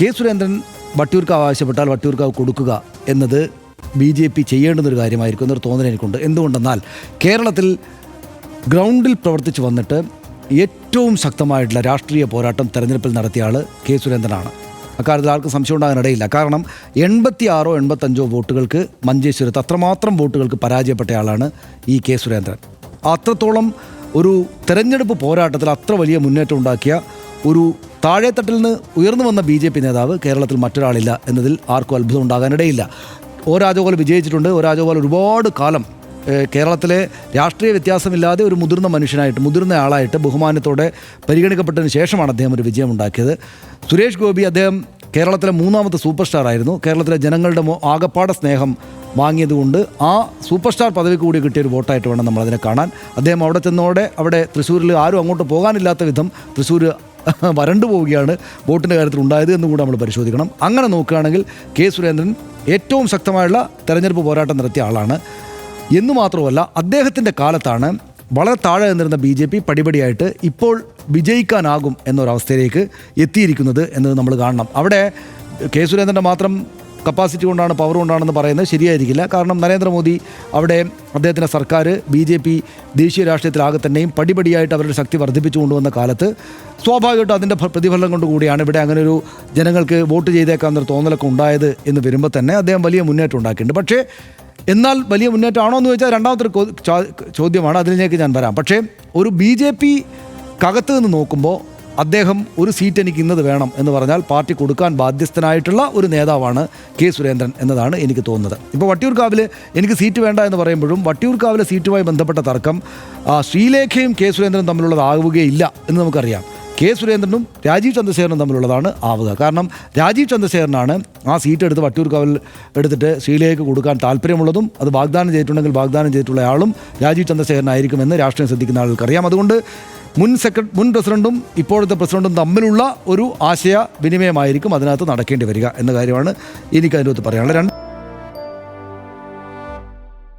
K Surendran Vattiyoorkavu ആവശ്യപ്പെട്ടാൽ വട്ടിയൂർക്കാവ് കൊടുക്കുക എന്നത് ബി ജെ പി ചെയ്യേണ്ടുന്നൊരു കാര്യമായിരിക്കും എന്നൊരു തോന്നൽ എനിക്കുണ്ട്. എന്തുകൊണ്ടെന്നാൽ കേരളത്തിൽ ഗ്രൗണ്ടിൽ പ്രവർത്തിച്ച് വന്നിട്ട് ഏറ്റവും ശക്തമായിട്ടുള്ള രാഷ്ട്രീയ പോരാട്ടം തെരഞ്ഞെടുപ്പിൽ നടത്തിയ ആൾ കെ സുരേന്ദ്രനാണ്. അക്കാര്യത്തിൽ ആർക്കും സംശയം ഉണ്ടാകാനിടയില്ല കാരണം എൺപത്തി ആറോ എൺപത്തഞ്ചോ വോട്ടുകൾക്ക് മഞ്ചേശ്വരത്ത് അത്രമാത്രം വോട്ടുകൾക്ക് പരാജയപ്പെട്ട ആളാണ് ഈ കെ സുരേന്ദ്രൻ. അത്രത്തോളം ഒരു തെരഞ്ഞെടുപ്പ് പോരാട്ടത്തിൽ അത്ര വലിയ മുന്നേറ്റം ഉണ്ടാക്കിയ ഒരു താഴെത്തട്ടിൽ നിന്ന് ഉയർന്നു വന്ന ബി ജെ പി നേതാവ് കേരളത്തിൽ മറ്റൊരാളില്ല എന്നതിൽ ആർക്കും അത്ഭുതം ഉണ്ടാകാനിടയില്ല ഒ രാജഗോപാൽ വിജയിച്ചിട്ടുണ്ട്. ഒ രാജഗോപാൽ ഒരുപാട് കാലം കേരളത്തിലെ രാഷ്ട്രീയ വ്യത്യാസമില്ലാതെ ഒരു മുതിർന്ന മനുഷ്യനായിട്ട് മുതിർന്ന ആളായിട്ട് ബഹുമാനത്തോടെ പരിഗണിക്കപ്പെട്ടതിന് ശേഷമാണ് അദ്ദേഹം ഒരു വിജയം ഉണ്ടാക്കിയത് സുരേഷ് ഗോപി അദ്ദേഹം കേരളത്തിലെ മൂന്നാമത്തെ സൂപ്പർ സ്റ്റാർ ആയിരുന്നു. കേരളത്തിലെ ജനങ്ങളുടെ ആകപ്പാടെ സ്നേഹം വാങ്ങിയതുകൊണ്ട് ആ സൂപ്പർ സ്റ്റാർ പദവി കൂടി കിട്ടിയ ഒരു വോട്ടായിട്ട് വേണം നമ്മളതിനെ കാണാൻ. അദ്ദേഹം അവിടെ ചെന്നോടെ അവിടെ തൃശ്ശൂരിൽ ആരും അങ്ങോട്ട് പോകാനില്ലാത്ത വിധം തൃശ്ശൂർ വരണ്ടു പോവുകയാണ് വോട്ടിന്റെ കാര്യത്തിൽ ഉണ്ടായത് എന്ന് കൂടെ നമ്മൾ പരിശോധിക്കണം. അങ്ങനെ നോക്കുകയാണെങ്കിൽ കെ സുരേന്ദ്രൻ ഏറ്റവും ശക്തമായുള്ള തെരഞ്ഞെടുപ്പ് പോരാട്ടം നടത്തിയ ആളാണ്. എന്ന് മാത്രമല്ല അദ്ദേഹത്തിന്റെ കാലത്താണ് വളരെ താഴെ നിന്നിരുന്ന ബി ജെ പി പടിപടിയായിട്ട് ഇപ്പോൾ വിജയിക്കാനാകും എന്നൊരവസ്ഥയിലേക്ക് എത്തിയിരിക്കുന്നത് എന്നത് നമ്മൾ കാണണം. അവിടെ കെ സുരേന്ദ്രന്റെ മാത്രം കപ്പാസിറ്റി കൊണ്ടാണ് പവർ കൊണ്ടാണെന്ന് പറയുന്നത് ശരിയായിരിക്കില്ല. കാരണം നരേന്ദ്രമോദി അവിടെ അദ്ദേഹത്തിന്റെ സർക്കാർ ബി ജെ പി ദേശീയ രാഷ്ട്രീയത്തിലാകെ തന്നെയും പടിപടിയായിട്ട് അവരുടെ ശക്തി വർദ്ധിപ്പിച്ചു കൊണ്ടുവന്ന കാലത്ത് സ്വാഭാവികമായിട്ടും അതിന്റെ പ്രതിഫലം കൊണ്ട് കൂടിയാണ് ഇവിടെ അങ്ങനെ ഒരു ജനങ്ങൾക്ക് വോട്ട് ചെയ്തേക്കാവുന്നൊരു തോന്നലൊക്കെ ഉണ്ടായത് എന്ന് വരുമ്പോൾ തന്നെ അദ്ദേഹം വലിയ മുന്നേറ്റം ഉണ്ടാക്കിയിട്ടുണ്ട്. പക്ഷേ എന്നാൽ വലിയ മുന്നേറ്റമാണോ എന്ന് ചോദിച്ചാൽ രണ്ടാമത്തെ ഒരു ചോദ്യമാണ്. അതിലേക്ക് ഞാൻ വരാം. പക്ഷേ ഒരു ബി ജെ പി കകത്ത് നിന്ന് നോക്കുമ്പോൾ അദ്ദേഹം ഒരു സീറ്റ് എനിക്ക് ഇന്നത് വേണം എന്ന് പറഞ്ഞാൽ പാർട്ടി കൊടുക്കാൻ ബാധ്യസ്ഥനായിട്ടുള്ള ഒരു നേതാവാണ് കെ സുരേന്ദ്രൻ എന്നതാണ് എനിക്ക് തോന്നുന്നത്. ഇപ്പോൾ വട്ടിയൂർക്കാവിൽ എനിക്ക് സീറ്റ് വേണ്ട എന്ന് പറയുമ്പോഴും വട്ടിയൂർക്കാവിലെ സീറ്റുമായി ബന്ധപ്പെട്ട തർക്കം ശ്രീലേഖയും കെ സുരേന്ദ്രനും തമ്മിലുള്ളതാവുകയില്ല എന്ന് നമുക്കറിയാം. കെ സുരേന്ദ്രനും രാജീവ് ചന്ദ്രശേഖരനും തമ്മിലുള്ളതാണ് ആവുക. കാരണം രാജീവ് ചന്ദ്രശേഖരനാണ് ആ സീറ്റ് എടുത്ത് വട്ടിയൂർക്കാവിൽ എടുത്തിട്ട് ശ്രീലേക്ക് കൊടുക്കാൻ താല്പര്യമുള്ളതും അത് വാഗ്ദാനം ചെയ്തിട്ടുണ്ടെങ്കിൽ വാഗ്ദാനം ചെയ്തിട്ടുള്ള ആളും രാജീവ് ചന്ദ്രശേഖരനായിരിക്കുമെന്ന് രാഷ്ട്രീയം ശ്രദ്ധിക്കുന്ന ആൾക്കറിയാം. അതുകൊണ്ട് മുൻ സെക്രട്ടറി മുൻ പ്രസിഡന്റും ഇപ്പോഴത്തെ പ്രസിഡന്റും തമ്മിലുള്ള ഒരു ആശയ വിനിമയമായിരിക്കും അതിനകത്ത് നടക്കേണ്ടി വരിക എന്ന കാര്യമാണ് എനിക്ക് അതിനകത്ത് പറയാനുള്ളത്. രണ്ട്